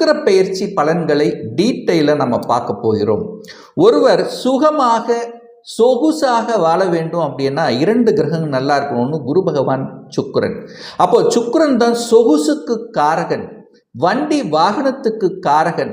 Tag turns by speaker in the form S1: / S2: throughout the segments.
S1: சுக்கிர பயிற்சி பலன்களை டீட்டெயிலாக நம்ம பார்க்க போகிறோம். ஒருவர் சுகமாக சொகுசாக வாழ வேண்டும் அப்படின்னா இரண்டு கிரகங்கள் நல்லா இருக்கணும்னு குரு பகவான் சுக்கிரன். அப்போ சுக்கிரன் தான் சொகுசுக்கு காரகன் வண்டி வாகனத்துக்கு காரகன்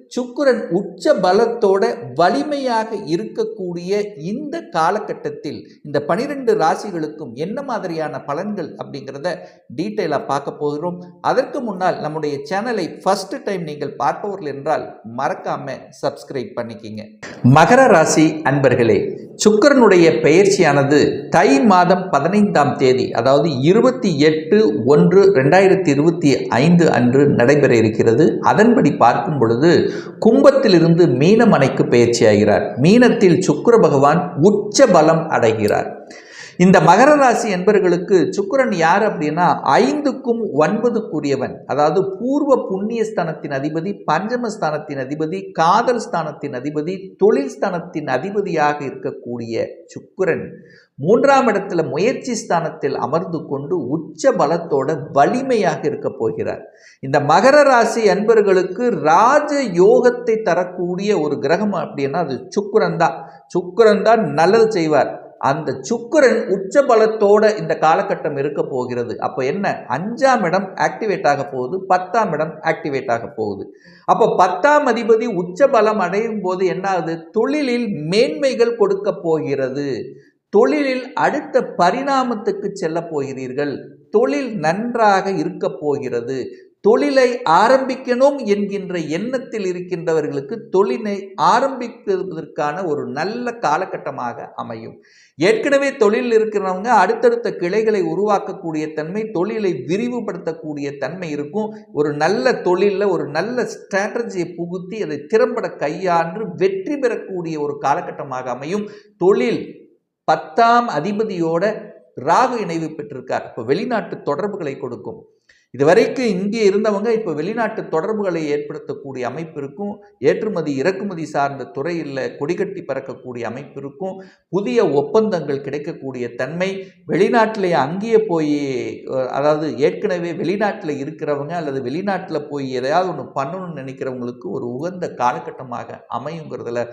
S1: சுக்கரன் உச்ச பலத்தோட வலிமையாக இருக்கக்கூடிய இந்த காலகட்டத்தில் இந்த பனிரெண்டு ராசிகளுக்கும் என்ன மாதிரியான பலன்கள் அப்படிங்கிறத டீட்டெயிலாக பார்க்க போகிறோம். அதற்கு முன்னால் நம்முடைய சேனலை ஃபர்ஸ்ட் டைம் நீங்கள் பார்ப்பவர்கள் என்றால் மறக்காம சப்ஸ்கிரைப் பண்ணிக்கிங்க. மகர ராசி அன்பர்களே சுக்கரனுடைய பெயர்ச்சியானது தை மாதம் பதினைந்தாம் தேதி அதாவது இருபத்தி எட்டு ஒன்று ரெண்டாயிரத்தி இருபத்தி ஐந்து அன்று நடைபெற இருக்கிறது. அதன்படி பார்க்கும் பொழுது கும்பத்திலிருந்து மீனமனைக்கு பயிற்சியாகிறார் மீனத்தில் சுக்கர பகவான் உச்ச பலம் அடைகிறார். இந்த மகர ராசி என்பர்களுக்கு சுக்கிரன் யார் அப்படின்னா ஐந்துக்கும் ஒன்பதுக்குரியவன். அதாவது பூர்வ புண்ணிய ஸ்தானத்தின் அதிபதி பஞ்சமஸ்தானத்தின் அதிபதி காதல் ஸ்தானத்தின் அதிபதி தொழில் ஸ்தானத்தின் அதிபதியாக இருக்கக்கூடிய சுக்கிரன் மூன்றாம் இடத்துல முயற்சி ஸ்தானத்தில் அமர்ந்து கொண்டு உச்ச பலத்தோட வலிமையாக இருக்க போகிறார். இந்த மகர ராசி அன்பர்களுக்கு ராஜ யோகத்தை தரக்கூடிய ஒரு கிரகம் அப்படின்னா அது சுக்கிரன் தான். சுக்கிரன் தான் நல்லது செய்வார். அந்த சுக்கரன் உச்ச பலத்தோட இந்த காலகட்டம் இருக்க போகிறது. அப்போ என்ன? அஞ்சாம் இடம் ஆக்டிவேட் ஆக போகுது பத்தாம் இடம் ஆக்டிவேட் ஆக போகுது. அப்போ பத்தாம் அதிபதி உச்ச பலம் அடையும் போது என்ன ஆகுது தொழிலில் மேன்மைகள் கொடுக்க போகிறது. தொழிலில் அடுத்த பரிணாமத்துக்கு செல்ல போகிறீர்கள். தொழில் நன்றாக இருக்க போகிறது. தொழிலை ஆரம்பிக்கணும் என்கின்ற எண்ணத்தில் இருக்கின்றவர்களுக்கு தொழிலை ஆரம்பிப்பதற்கான ஒரு நல்ல காலகட்டமாக அமையும். ஏற்கனவே தொழில் இருக்கிறவங்க அடுத்தடுத்த கிளைகளை உருவாக்கக்கூடிய தன்மை தொழிலை விரிவுபடுத்தக்கூடிய தன்மை இருக்கும். ஒரு நல்ல தொழிலில் ஒரு நல்ல ஸ்ட்ராட்டஜியை புகுத்தி அதை திறம்பட கையாண்டு வெற்றி பெறக்கூடிய ஒரு காலகட்டமாக அமையும். தொழில் பத்தாம் அதிபதியோட ராகு இணைவு பெற்றிருக்கார். இப்போ வெளிநாட்டு தொடர்புகளை கொடுக்கும். இதுவரைக்கும் இங்கே இருந்தவங்க இப்போ வெளிநாட்டு தொடர்புகளை ஏற்படுத்தக்கூடிய அமைப்பு இருக்கும். ஏற்றுமதி இறக்குமதி சார்ந்த துறையில் கொடிகட்டி பறக்கக்கூடிய அமைப்பு இருக்கும். புதிய ஒப்பந்தங்கள் கிடைக்கக்கூடிய தன்மை வெளிநாட்டிலே அங்கேயே போய் அதாவது ஏற்கனவே வெளிநாட்டில் இருக்கிறவங்க அல்லது வெளிநாட்டில் போய் எதையாவது ஒன்று பண்ணணும்னு நினைக்கிறவங்களுக்கு ஒரு உகந்த காலகட்டமாக அமையுங்கிறதுல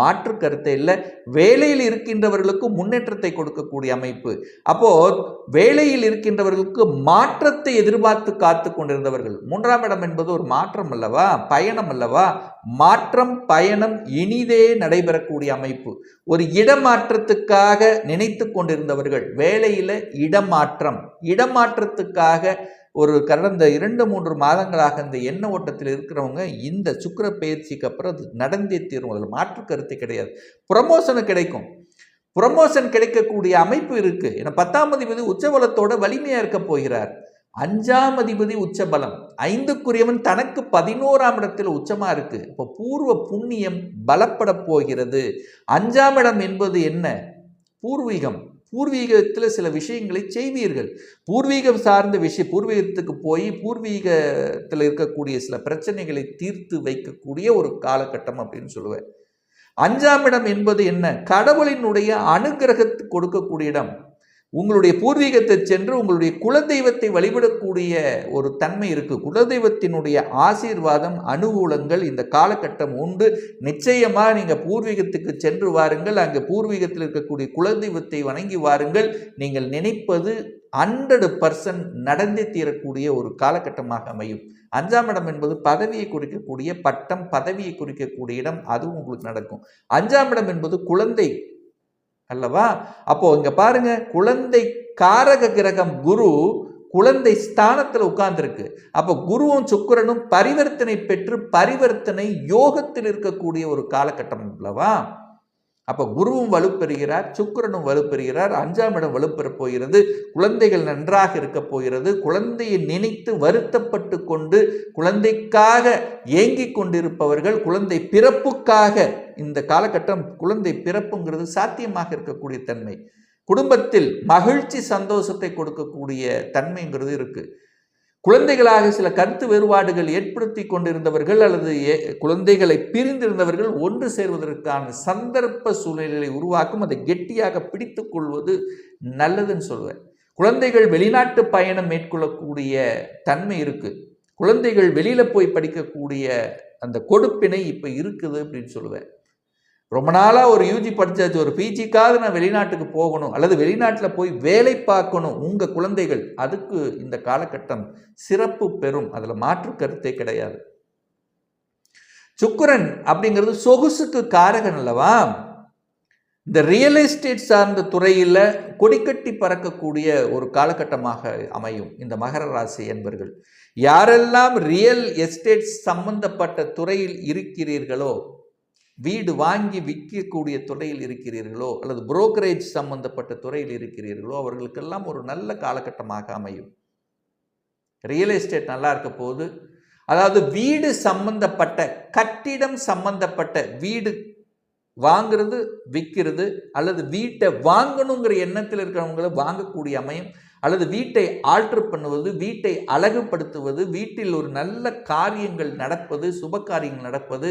S1: மாற்று கருத்தை இல்லை. வேலையில் இருக்கின்றவர்களுக்கும் முன்னேற்றத்தை கொடுக்கக்கூடிய அமைப்பு. அப்போது வேலையில் இருக்கின்றவர்களுக்கு மாற்றத்தை எதிர்பார்த்து காத்து கொண்டிருந்தவர்கள். மூன்றாம் இடம் என்பது ஒரு மாற்றம் அல்லவா? பயணம் அல்லவா? மாற்றம் பயணம் இனிதே நடைபெறக்கூடிய அமைப்பு. ஒரு இடமாற்றத்துக்காக நினைத்து கொண்டிருந்தவர்கள் வேலையில் இடமாற்றம். இடமாற்றத்துக்காக ஒரு கடந்த இரண்டு மூன்று மாதங்களாக இந்த எண்ண ஓட்டத்தில் இருக்கிறவங்க இந்த சுக்கர பயிற்சிக்கு அப்புறம் அது நடந்தே தீரும். அதில் மாற்று கருத்து கிடையாது. ப்ரமோஷனு கிடைக்கும். ப்ரமோஷன் கிடைக்கக்கூடிய அமைப்பு இருக்கு. ஏன்னா பத்தாம் அதிபதி உச்சவலத்தோட வலிமையா இருக்க போகிறார். அஞ்சாம் அதிபதி உச்சபலம். ஐந்துக்குரியவன் தனக்கு பதினோராம் இடத்தில் உச்சமாக இருக்கு. இப்போ பூர்வ புண்ணியம் பலப்பட போகிறது. அஞ்சாம் இடம் என்பது என்ன? பூர்வீகம். பூர்வீகத்தில் சில விஷயங்களை செய்வீர்கள். பூர்வீகம் சார்ந்த விஷயம் பூர்வீகத்துக்கு போய் பூர்வீகத்தில் இருக்கக்கூடிய சில பிரச்சனைகளை தீர்த்து வைக்கக்கூடிய ஒரு காலகட்டம் அப்படின்னு சொல்லுவேன். அஞ்சாம் இடம் என்பது என்ன? கடவுளினுடைய அனுகிரகத்துக்கு கொடுக்கக்கூடிய இடம். உங்களுடைய பூர்வீகத்தை சென்று உங்களுடைய குலதெய்வத்தை வழிபடக்கூடிய ஒரு தன்மை இருக்குது குலதெய்வத்தினுடைய ஆசீர்வாதம் அனுகூலங்கள் இந்த காலகட்டம் உண்டு. நிச்சயமாக நீங்கள் பூர்வீகத்துக்கு சென்று வாருங்கள். அங்கே பூர்வீகத்தில் இருக்கக்கூடிய குலதெய்வத்தை வணங்கி வாருங்கள். நீங்கள் நினைப்பது ஹண்ட்ரடு பர்சன்ட் நடந்தே தீரக்கூடிய ஒரு காலகட்டமாக அமையும். அஞ்சாம் இடம் என்பது பதவியை குறிக்கக்கூடிய பட்டம் பதவியை குறிக்கக்கூடிய இடம் அதுவும் உங்களுக்கு நடக்கும். அஞ்சாம் இடம் என்பது குழந்தை அல்லவா? அப்போ இங்க பாருங்க குழந்தை காரக கிரகம் குரு குழந்தை ஸ்தானத்தில் உட்கார்ந்துருக்கு. அப்போ குருவும் சுக்கிரனும் பரிவர்த்தனை பெற்று பரிவர்த்தனை யோகத்தில் இருக்கக்கூடிய ஒரு காலகட்டம் அல்லவா? அப்போ குருவும் வலுப்பெறுகிறார் சுக்கிரனும் வலுப்பெறுகிறார் அஞ்சாம் இடம் வலுப்பெறப் போகிறது. குழந்தைகள் நன்றாக இருக்க போகிறது. குழந்தையை நினைத்து வருத்தப்பட்டு கொண்டு குழந்தைக்காக ஏங்கிக் கொண்டிருப்பவர்கள் குழந்தை பிறப்புக்காக இந்த காலகட்டம் குழந்தை பிறப்புங்கிறது சாத்தியமாக இருக்கக்கூடிய தன்மை. குடும்பத்தில் மகிழ்ச்சி சந்தோஷத்தை கொடுக்கக்கூடிய தன்மைங்கிறது இருக்குது குழந்தைகளாக சில கருத்து வேறுபாடுகள் ஏற்படுத்தி கொண்டிருந்தவர்கள் அல்லது ஏ- குழந்தைகளை பிரிந்திருந்தவர்கள் ஒன்று சேர்வதற்கான சந்தர்ப்ப சூழ்நிலைகளை உருவாக்கும் அதை கெட்டியாக பிடித்து கொள்வது நல்லதுன்னு சொல்லுவேன் குழந்தைகள் வெளிநாட்டு பயணம் மேற்கொள்ளக்கூடிய தன்மை இருக்குது குழந்தைகள் வெளியில் போய் படிக்கக்கூடிய அந்த கொடுப்பினை இப்போ இருக்குது அப்படின்னு சொல்லுவேன் ரொம்ப நாளாக ஒரு யூஜி படித்தாச்சு ஒரு பிஜிக்காக நான் வெளிநாட்டுக்கு போகணும். அல்லது வெளிநாட்டில் போய் வேலை பார்க்கணும். உங்கள் குழந்தைகள். அதுக்கு இந்த காலகட்டம் சிறப்பு பெறும். அதில் மாற்று கருத்தே கிடையாது. சுக்குரன் அப்படிங்கிறது சொகுசுக்கு காரகன் அல்லவா? இந்த ரியல் எஸ்டேட் சார்ந்த துறையில் கொடிக்கட்டி பறக்கக்கூடிய ஒரு காலகட்டமாக அமையும். இந்த மகர ராசி என்பர்கள். யாரெல்லாம் ரியல் எஸ்டேட் சம்பந்தப்பட்ட துறையில் இருக்கிறீர்களோ வீடு வாங்கி விற்கக்கூடிய துறையில் இருக்கிறீர்களோ அல்லது புரோக்கரேஜ் சம்பந்தப்பட்ட துறையில் இருக்கிறீர்களோ அவர்களுக்கெல்லாம் ஒரு நல்ல காலகட்டமாக அமையும். ரியல் எஸ்டேட் நல்லா இருக்க போது அதாவது வீடு சம்பந்தப்பட்ட கட்டிடம் சம்பந்தப்பட்ட வீடு வாங்கிறது விற்கிறது அல்லது வீட்டை வாங்கணுங்கிற எண்ணத்தில் இருக்கிறவங்கள வாங்கக்கூடிய அமையும். அல்லது வீட்டை ஆல்டர் பண்ணுவது வீட்டை அழகுபடுத்துவது வீட்டில் ஒரு நல்ல காரியங்கள் நடப்பது சுப காரியங்கள் நடப்பது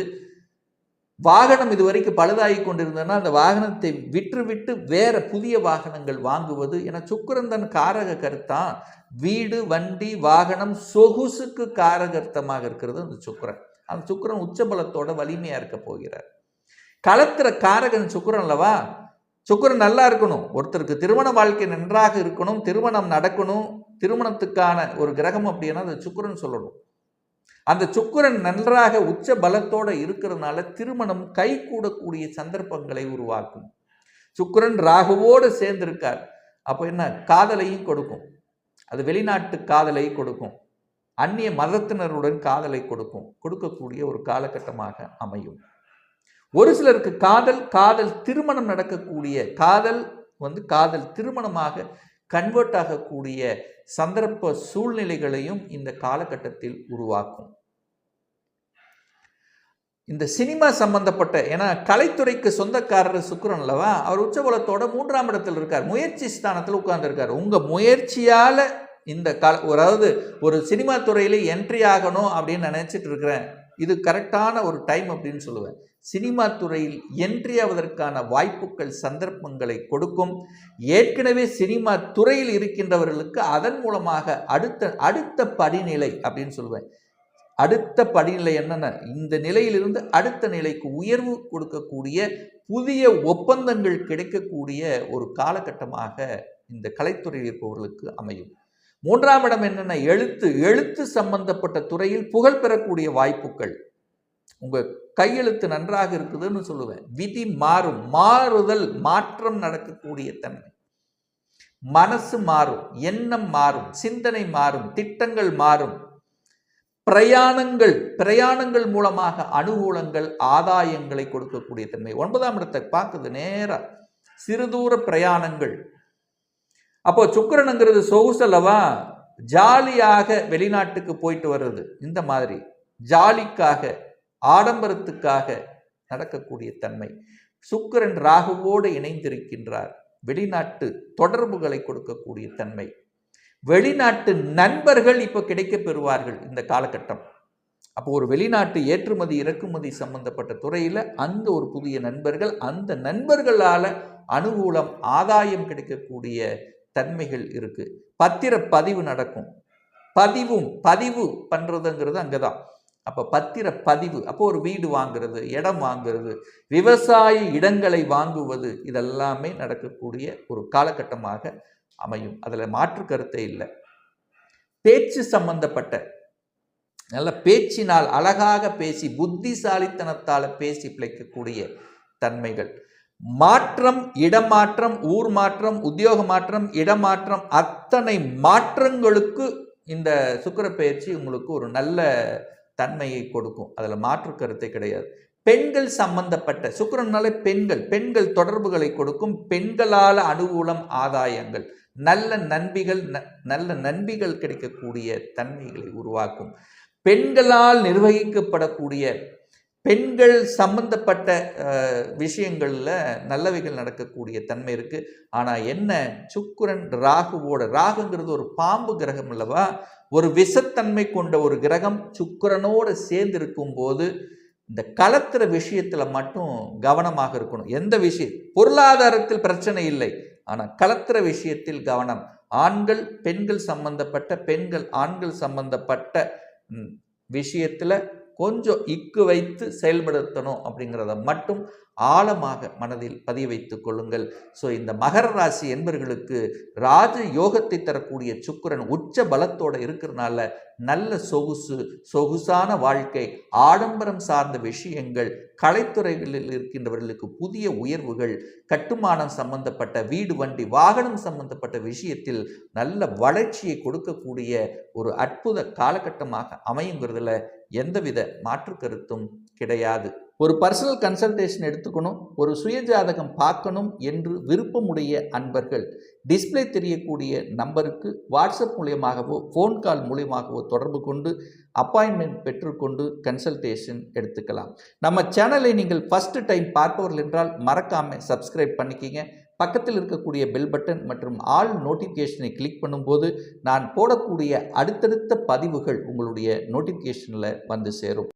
S1: வாகனம் இதுவரைக்கும் பழுதாகி கொண்டிருந்ததுன்னா அந்த வாகனத்தை விற்று விட்டு வேற புதிய வாகனங்கள் வாங்குவது. என சுக்கிரன் தன் காரக கருத்தான். வீடு வண்டி வாகனம் சொகுசுக்கு காரகர்த்தமாக இருக்கிறது அந்த சுக்கிரன். அந்த சுக்கிரன் உச்சபலத்தோட வலிமையாக இருக்க போகிறார். களத்திர காரகன் சுக்கிரன் அல்லவா? சுக்கிரன் நல்லா இருக்கணும். ஒருத்தருக்கு திருமண வாழ்க்கை நன்றாக இருக்கணும். திருமணம் நடக்கணும். திருமணத்துக்கான ஒரு கிரகம் அப்படின்னா அந்த சுக்கிரன் சொல்லணும். அந்த சுக்கரன் நன்றாக உச்ச பலத்தோடு இருக்கிறதுனால திருமணம் கை கூடக்கூடிய சந்தர்ப்பங்களை உருவாக்கும். சுக்கரன் ராகுவோடு சேர்ந்திருக்கார். அப்போ என்ன? காதலையும் கொடுக்கும். அது வெளிநாட்டு காதலை கொடுக்கும். அந்நிய மதத்தினருடன் காதலை கொடுக்கும். கொடுக்கக்கூடிய ஒரு காலகட்டமாக அமையும். ஒரு சிலருக்கு காதல் காதல் திருமணம் நடக்கக்கூடிய காதல் வந்து காதல் திருமணமாக கன்வெர்ட் ஆகக்கூடிய சந்தர்ப்ப சூழ்நிலைகளையும் இந்த காலகட்டத்தில் உருவாக்கும். இந்த சினிமா சம்பந்தப்பட்ட ஏன்னா கலைத்துறைக்கு சொந்தக்காரர் சுக்கரன் அல்லவா அவர் உச்சபலத்தோட மூன்றாம் இடத்தில் இருக்கார். முயற்சி ஸ்தானத்தில் உட்கார்ந்துருக்கார். உங்கள் முயற்சியால் இந்த கால அதாவது ஒரு சினிமா துறையில என்ட்ரி ஆகணும் அப்படின்னு நினச்சிட்டு இருக்கிறேன். இது கரெக்டான ஒரு டைம் அப்படின்னு சொல்லுவேன். சினிமா துறையில் என்றியாவதற்கான வாய்ப்புகள் சந்தர்ப்பங்களை கொடுக்கும். ஏற்கனவே சினிமா துறையில் இருக்கின்றவர்களுக்கு அதன் மூலமாக அடுத்த அடுத்த படிநிலை அப்படின்னு சொல்லுவேன். அடுத்த படிநிலை என்னென்ன இந்த நிலையிலிருந்து அடுத்த நிலைக்கு உயர்வு கொடுக்கக்கூடிய புதிய ஒப்பந்தங்கள் கிடைக்கக்கூடிய ஒரு காலகட்டமாக இந்த கலைத்துறையில் இருப்பவர்களுக்கு அமையும். மூன்றாம் இடம் என்னென்ன எழுத்து எழுத்து சம்பந்தப்பட்ட துறையில் புகழ் பெறக்கூடிய வாய்ப்புகள். உங்கள் கையெழுத்து நன்றாக இருக்குதுன்னு சொல்லுவேன். விதி மாறும். மாறுதல் மாற்றம் நடக்கக்கூடிய தன்மை. மனசு மாறும். எண்ணம் மாறும். சிந்தனை மாறும். திட்டங்கள் மாறும். பிரயாணங்கள் பிரயாணங்கள் மூலமாக அனுகூலங்கள் ஆதாயங்களை கொடுக்கக்கூடிய தன்மை. ஒன்பதாம் இடத்தை பார்க்குது நேராக சிறுதூர பிரயாணங்கள். அப்போ சுக்கிரனுங்கிறது சொகுசல்லவா ஜாலியாக வெளிநாட்டுக்கு போயிட்டு வர்றது. இந்த மாதிரி. ஜாலிக்காக. ஆடம்பரத்துக்காக நடக்கக்கூடிய தன்மை. சுக்கிரன் ராகுவோடு இணைந்திருக்கின்றார். வெளிநாட்டு தொடர்புகளை கொடுக்கக்கூடிய தன்மை. வெளிநாட்டு நண்பர்கள் இப்போ கிடைக்க பெறுவார்கள் இந்த காலகட்டம். அப்போ ஒரு வெளிநாட்டு ஏற்றுமதி இறக்குமதி சம்பந்தப்பட்ட துறையில் அந்த ஒரு புதிய நண்பர்கள் அந்த நண்பர்களால் அனுகூலம் ஆதாயம் கிடைக்கக்கூடிய தன்மைகள் இருக்குது பத்திர பதிவு நடக்கும். பதிவும் பதிவு பண்ணுறதுங்கிறது அங்கே தான் அப்போ பத்திர பதிவு அப்போ ஒரு வீடு வாங்குறது இடம் வாங்குறது விவசாய இடங்களை வாங்குவது இதெல்லாமே நடக்கக்கூடிய ஒரு காலகட்டமாக அமையும். அதில் மாற்று கருத்தே இல்லை. பேச்சு சம்பந்தப்பட்ட நல்ல பேச்சினால் அழகாக பேசி புத்திசாலித்தனத்தால் பேசி பிழைக்கக்கூடிய தன்மைகள். மாற்றம் இடமாற்றம் ஊர் மாற்றம் உத்தியோக மாற்றம் இடமாற்றம் அத்தனை மாற்றங்களுக்கு இந்த சுக்கர பயிற்சி உங்களுக்கு ஒரு நல்ல தன்மையை கொடுக்கும். அதில் மாற்று கருத்தை கிடையாது. பெண்கள் சம்பந்தப்பட்ட சுக்கிரனாலே பெண்கள் பெண்கள் தொடர்புகளை கொடுக்கும் பெண்களால் அனுகூலம் ஆதாயங்கள் நல்ல நன்பிகள் ந- நல்ல நன்பிகள் கிடைக்கக்கூடிய தன்மைகளை உருவாக்கும். பெண்களால் நிர்வகிக்கப்படக்கூடிய பெண்கள் சம்பந்தப்பட்ட விஷயங்களில் நல்லவைகள் நடக்கக்கூடிய தன்மை இருக்குது ஆனால் என்ன? சுக்கிரன் ராகுவோட ராகுங்கிறது ஒரு பாம்பு கிரகம் அல்லவா? ஒரு விஷத்தன்மை கொண்ட ஒரு கிரகம் சுக்கிரனோடு சேர்ந்து இருக்கும்போது இந்த கலத்துற விஷயத்தில் மட்டும் கவனமாக இருக்கணும். எந்த விஷயம்? பொருளாதாரத்தில் பிரச்சனை இல்லை. ஆனால் கலத்துற விஷயத்தில் கவனம். ஆண்கள் பெண்கள் சம்பந்தப்பட்ட பெண்கள் ஆண்கள் சம்பந்தப்பட்ட விஷயத்தில் கொஞ்சம் இக்கு வைத்து செயல்படுத்தணும் அப்படிங்கிறத மட்டும் ஆழமாக மனதில் பதிய வைத்துக் கொள்ளுங்கள். ஸோ இந்த மகர ராசி என்பர்களுக்கு ராஜ யோகத்தை தரக்கூடிய சுக்கரன் உச்ச பலத்தோடு இருக்கிறனால நல்ல சொகுசு சொகுசான வாழ்க்கை ஆடம்பரம் சார்ந்த விஷயங்கள் கலைத்துறைகளில் இருக்கின்றவர்களுக்கு புதிய உயர்வுகள் கட்டுமானம் சம்பந்தப்பட்ட வீடு வண்டி வாகனம் சம்பந்தப்பட்ட விஷயத்தில் நல்ல வளர்ச்சியை கொடுக்கக்கூடிய ஒரு அற்புத காலகட்டமாக அமையுங்கிறதுல எந்தவித மாற்று கருத்தும் கிடையாது. ஒரு பர்சனல் கன்சல்டேஷன் எடுத்துக்கணும் ஒரு சுயஜாதகம் பார்க்கணும் என்று விருப்பமுடைய அன்பர்கள் டிஸ்ப்ளே தெரியக்கூடிய நம்பருக்கு வாட்ஸ்அப் மூலியமாகவோ ஃபோன் கால் மூலியமாகவோ தொடர்பு கொண்டு அப்பாயின்மெண்ட் பெற்றுக்கொண்டு கன்சல்டேஷன் எடுத்துக்கலாம். நம்ம சேனலை நீங்கள் ஃபஸ்ட்டு டைம் பார்ப்பவர்கள் என்றால் மறக்காமல் சப்ஸ்கிரைப் பண்ணிக்கிங்க. பக்கத்தில் இருக்கக்கூடிய பெல் பட்டன் மற்றும் ஆல் நோட்டிஃபிகேஷனை கிளிக் பண்ணும்போது நான் போடக்கூடிய அடுத்தடுத்த பதிவுகள் உங்களுடைய நோட்டிஃபிகேஷனில் வந்து சேரும்.